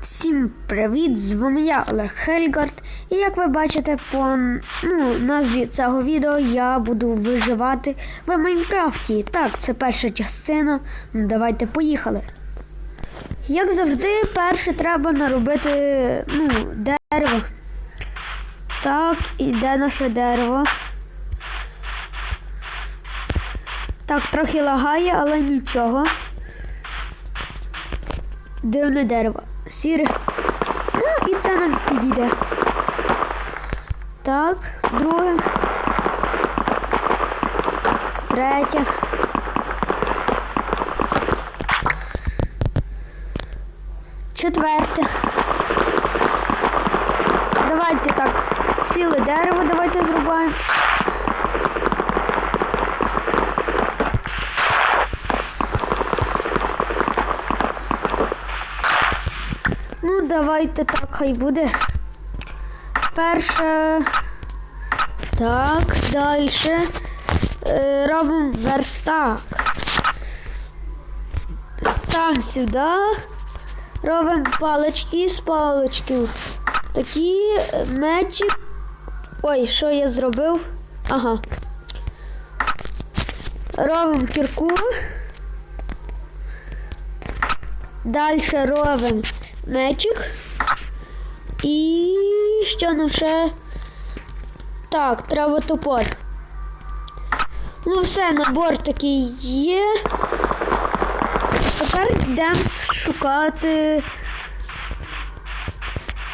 Всім привіт! З вами я Олег Хельгард. І як ви бачите по ну, назві цього відео, я буду виживати в Майнкрафті. Так, це перша частина. Ну, давайте поїхали. Як завжди, перше треба наробити ну, дерево. Так, іде наше дерево. Так, трохи лагає, але нічого. Дивне дерево. Сіре. Ну, і це нам підійде. Так, друге. Третє. Четверте. Давайте так. Ціле дерево давайте зрубаємо. Ну, давайте так, хай буде. Перше. Так, далі. Е, робимо верстак. Там сюди. Робимо палички з паличків. Такі е, мечі. Ой, що я зробив? Ага. Робимо кірку. Далі робимо мечик. І що нам ще? Так, треба топор. Ну все, набор такий є. Тепер йдемо шукати.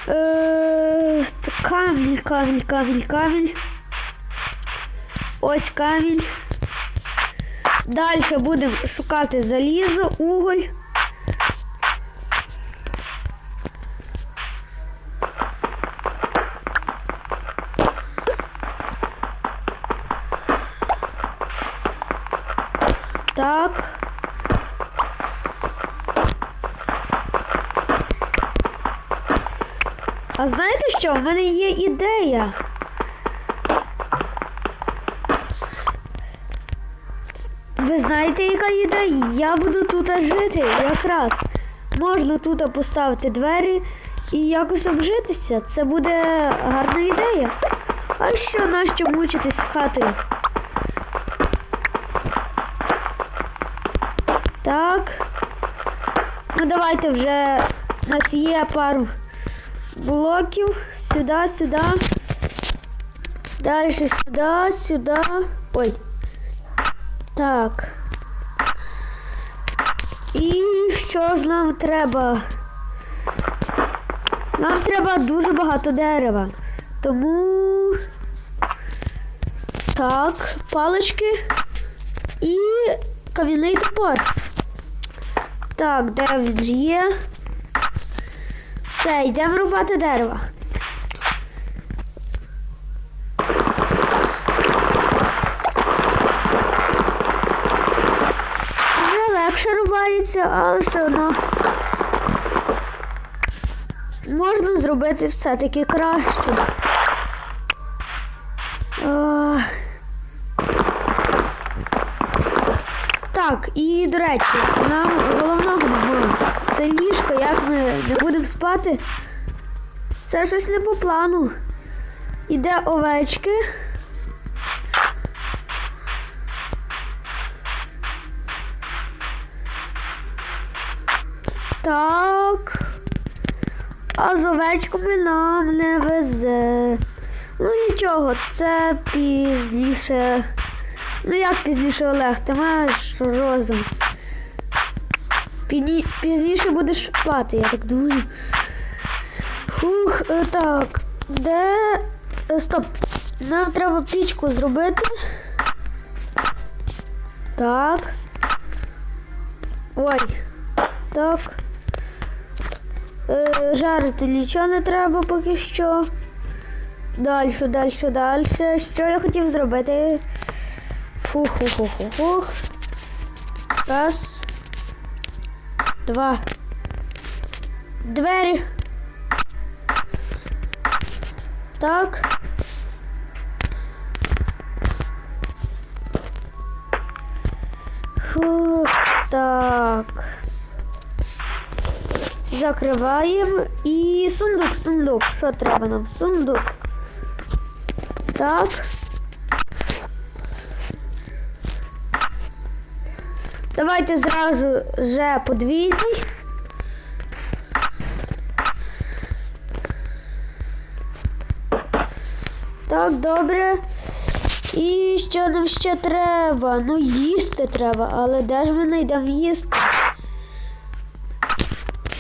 Е, камінь, камінь, камінь, камінь. Ось камінь. Далі будемо шукати залізо, уголь. Так. А знаєте що? В мене є ідея. Ви знаєте, яка ідея? Я буду тут жити якраз. Можна тут поставити двері і якось обжитися. Це буде гарна ідея. А що нащо мучитись з хатою? Так. Ну давайте вже у нас є пару блоків. Сюди, сюди. Далі сюди, сюди. Ой. Так. І що ж нам треба? Нам треба дуже багато дерева. Тому. Так, палички і кам'яний топор. Так, де він є? Все, йдемо рубати дерево. Вже легше рубається, але все одно можна зробити все-таки краще. Е, Так, і до речі, нам головного це ліжко, як ми не будемо спати. Це щось не по плану. Іде овечки. Так. А з овечками нам не везе. Ну нічого, це пізніше. Ну як пізніше Олег, ти маєш розум. Пізні... Пізніше будеш спати, я так думаю. Фух, е, так. Де. е, Стоп. Нам треба пічку зробити. Так. Ой. Так. Е, жарити нічого не треба поки що. Далі, далі, далі. Що я хотів зробити? Фух-фух-фух-фух. Раз. Два. Двері. Так. Фух, так. Закриваємо. І сундук, сундук. Що треба нам? Сундук. Так. Давайте зразу вже подвійний. Так, добре. І що нам ще треба? Ну, їсти треба, але де ж ми знайдемо їсти?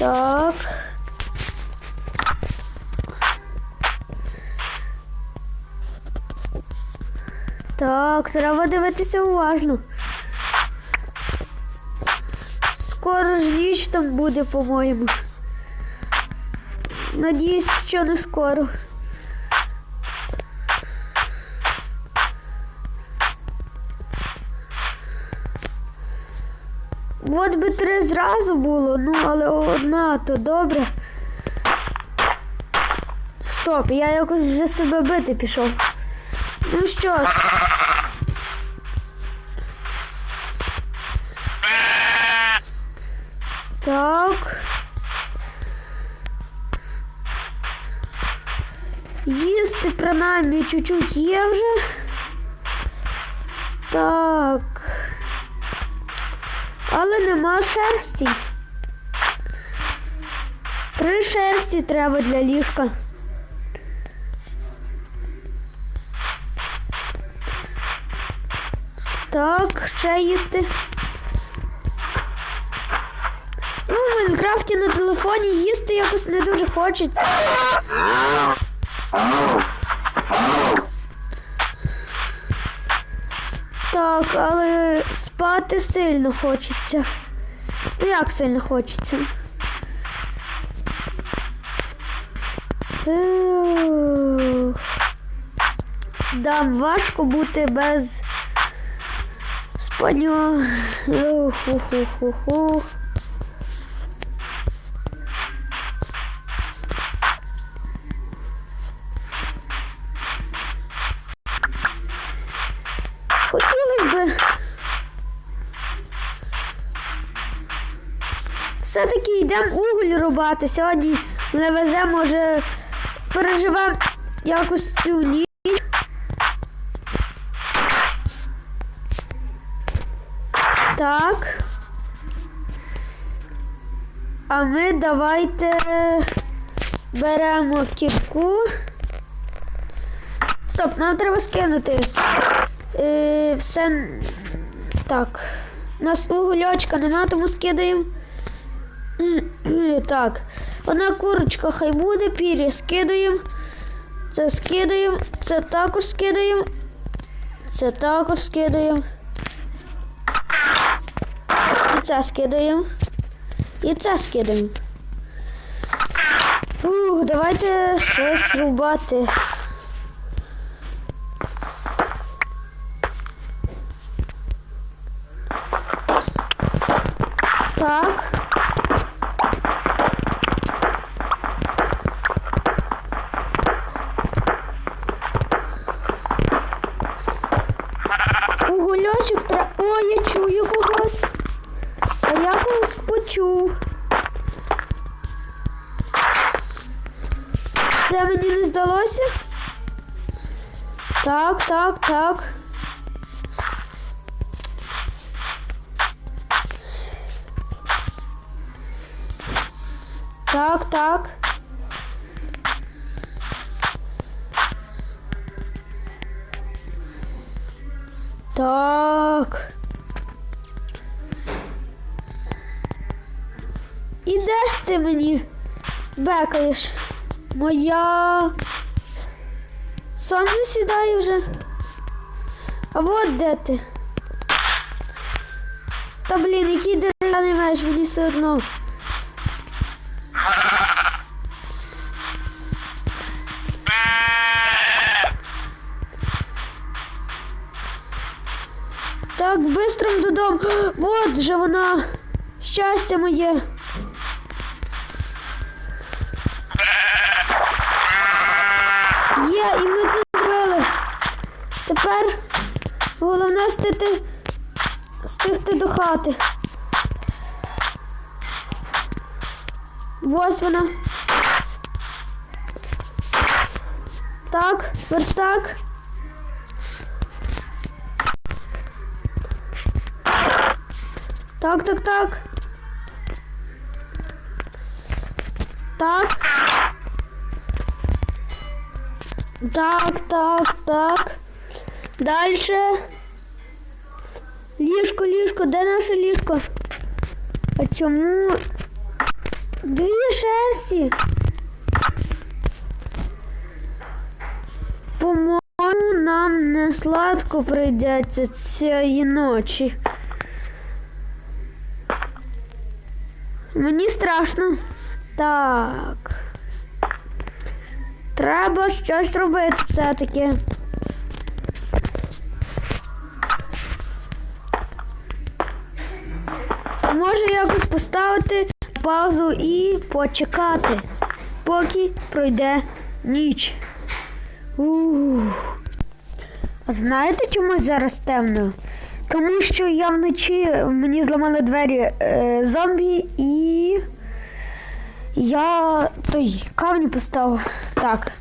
Так. Так, треба дивитися уважно. Скоро ж ніч там буде, по-моєму. Надіюсь, що не скоро. От би три зразу було, ну але одна то добре. Стоп, я якось вже себе бити пішов. Ну що. Так. Їсти принаймні чуть-чуть є вже. Так. Але нема шерсті. Три шерсті треба для ліжка. Так, ще їсти. Ну, в Майнкрафті на телефоні їсти якось не дуже хочеться. Так, але спати сильно хочеться. Ну як сильно хочеться? Ух. Да, важко бути без спаню. Ху-ху-ху-ху. Йдемо уголь рубати. Сьогодні не везе, може, переживемо якось цю ніч. Так. А ми давайте беремо кірку. Стоп, нам треба скинути. Е, все. Так. У нас угольочка нема, тому скидаємо. Так. Одна курочка хай буде, пір'я скидаємо. Це скидаємо. Це також скидаємо. Це також скидаємо. І це скидаємо. І це скидаємо. Ух, давайте щось рубати. Так, так, так. Так, так. І де ж ти мені бекаєш? Моя. Сонце сідає вже. А от де ти? Та блін, який дерев'яний меч, мені все одно. Так, бистром додому. Вот же вона. Щастя моє. Хати. Ось вона. Так, верстак. Так, так, так. Так. Так, так, так. Дальше. Ліжко, ліжко, де наше ліжко? А чому? Дві шерсті. По-моєму, нам не сладко прийдеться цієї ночі. Мені страшно. Так. Треба щось робити все-таки. Може якось поставити паузу і почекати, поки пройде ніч. Ух. А знаєте, чому зараз темно? Тому що я вночі мені зламали двері е, зомбі і я той камні поставив. Так.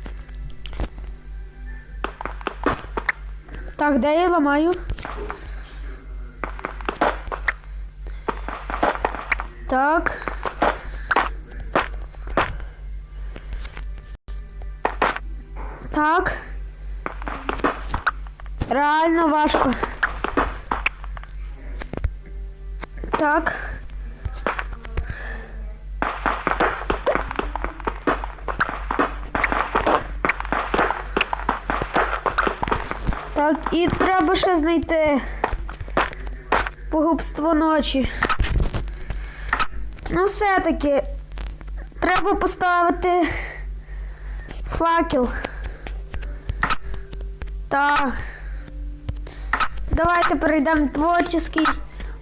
Так, де я ламаю? Так. Так. Реально важко. Так. Так, і треба ще знайти погубство ночі. Ну, все-таки треба поставити факел. Так. Давайте перейдемо творчий,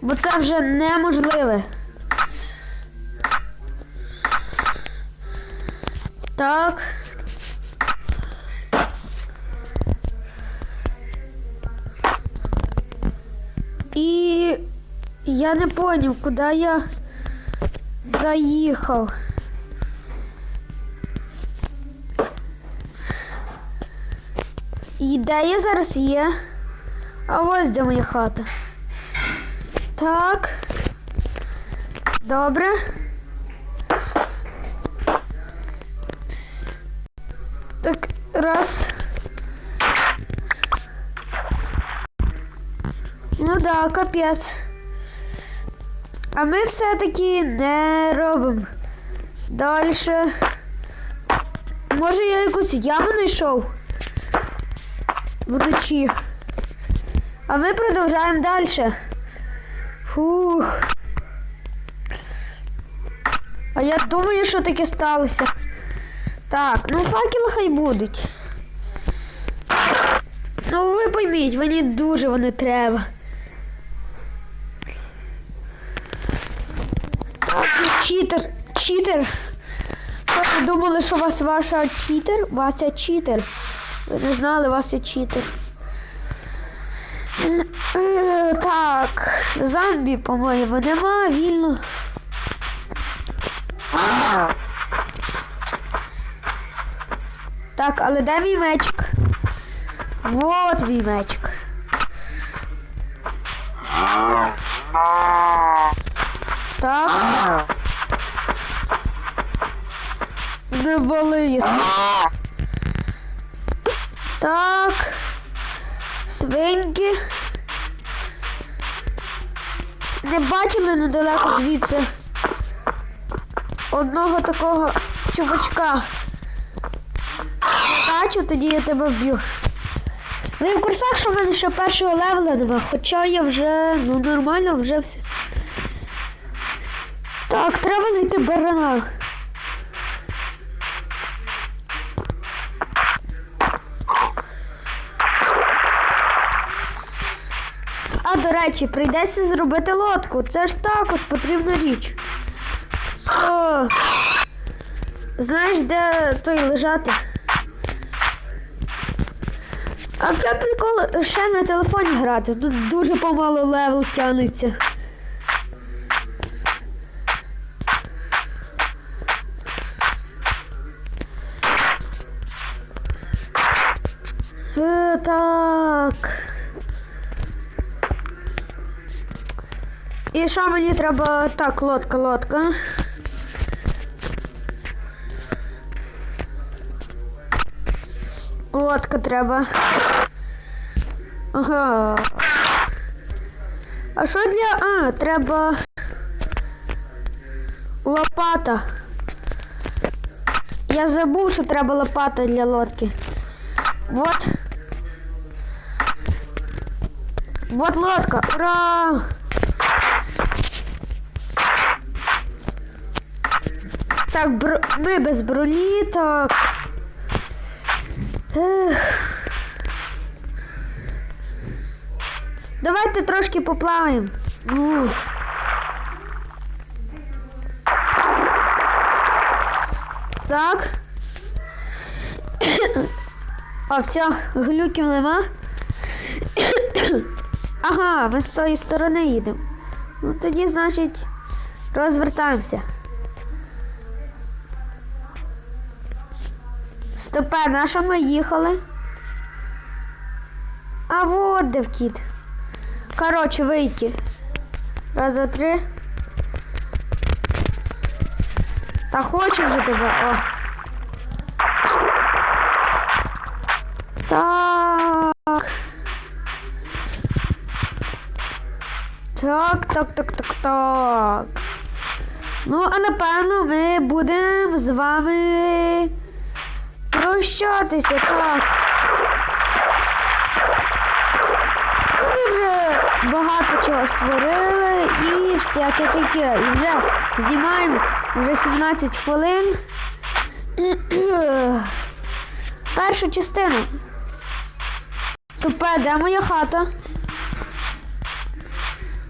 бо це вже неможливе. Так. І я не поняв, куди я заїхав. І зараз є? А ось де моя хата. Так. Добре. Так, раз. Ну да, капець. А ми все-таки не робимо. Дальше. Може я якусь яму знайшов? Вночі. А ми продовжаємо далі. Фух. А я думаю, що таке сталося. Так, ну факели хай будуть. Ну ви пойміть, мені дуже вони треба. Так, читер, читер. Ви думали, що у вас ваша читер? Вася читер. Ви не знали, Вася читер. Е, Так, зомбі, по-моєму, нема, вільно. Так, але де мій мечик? Вот мій мечик. Так. Не боли, якщо. Так. Свиньки. Не бачили недалеко звідси одного такого чувачка. Бачу, тоді я тебе вб'ю. Ви в курсах, що в мене ще першого левела нема, хоча я вже, ну нормально, вже все. Так, треба знайти барана. Речі, прийдеться зробити лодку. Це ж також потрібна річ. О, знаєш, де той лежати? А це прикол ще на телефоні грати. Тут дуже помало левел тягнеться. І що мені треба? Так, лодка, лодка. Лодка треба. Ага. А що для. А, треба. Лопата. Я забув, що треба лопата для лодки. Вот. Вот лодка. Ура! Так, бро... ми без броні, так. Ех. Давайте трошки поплаваємо. Ну. Так. А, все, глюків нема. Ага, ми з тої сторони їдемо. Ну тоді, значить, розвертаємося. Стопе, на що ми їхали? А вот де вкіт. Коротше, вийти. Раз, два, три. Та хочу вже тебе. О. Так. Так, так, так, так, так. Ну, а напевно ми будемо з вами прощатися, так. Ми вже багато чого створили і всяке таке. І вже знімаємо вже 17 хвилин. Першу частину. Супер, де моя хата?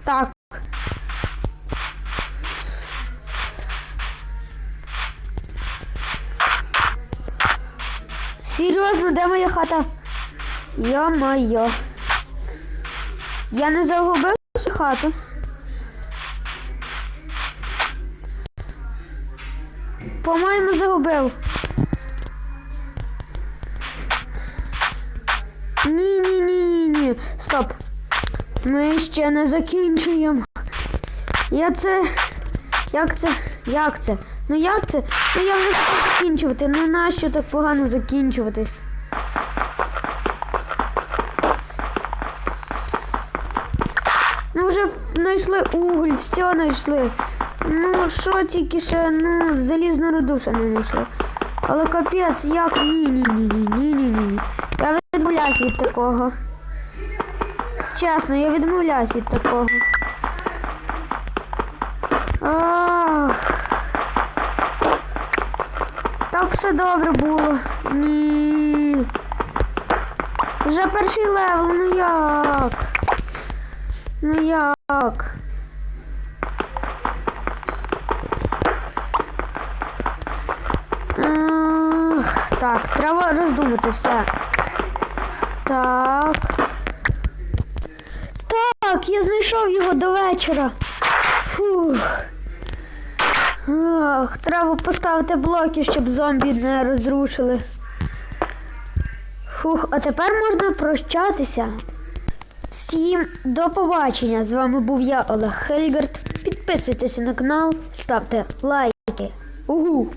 Так. Серйозно, де моя хата? Йо-моє. Я не загубив цю хату. По-моєму, загубив. Ні, ні, ні, ні, ні. Стоп. Ми ще не закінчуємо. Я це. Як це? Як це? Ну як це? Ну я вже хочу закінчувати. Ну нащо так погано закінчуватись? Ну вже знайшли уголь, все знайшли. Ну що тільки ще, ну, залізну руду ще не знайшли. Але капець, як? Ні, ні, ні, ні, ні, ні, ні. Я відмовляюсь від такого. Чесно, я відмовляюсь від такого. Ах. Так все добре було. Ні. Вже перший левел, ну як? Ну як? Так, треба роздумати все. Так. Так, я знайшов його до вечора. Фух. Ах, треба поставити блоки, щоб зомбі не розрушили. Фух, а тепер можна прощатися. Всім до побачення! З вами був я, Олег Хельгард. Підписуйтесь на канал, ставте лайки. Угу!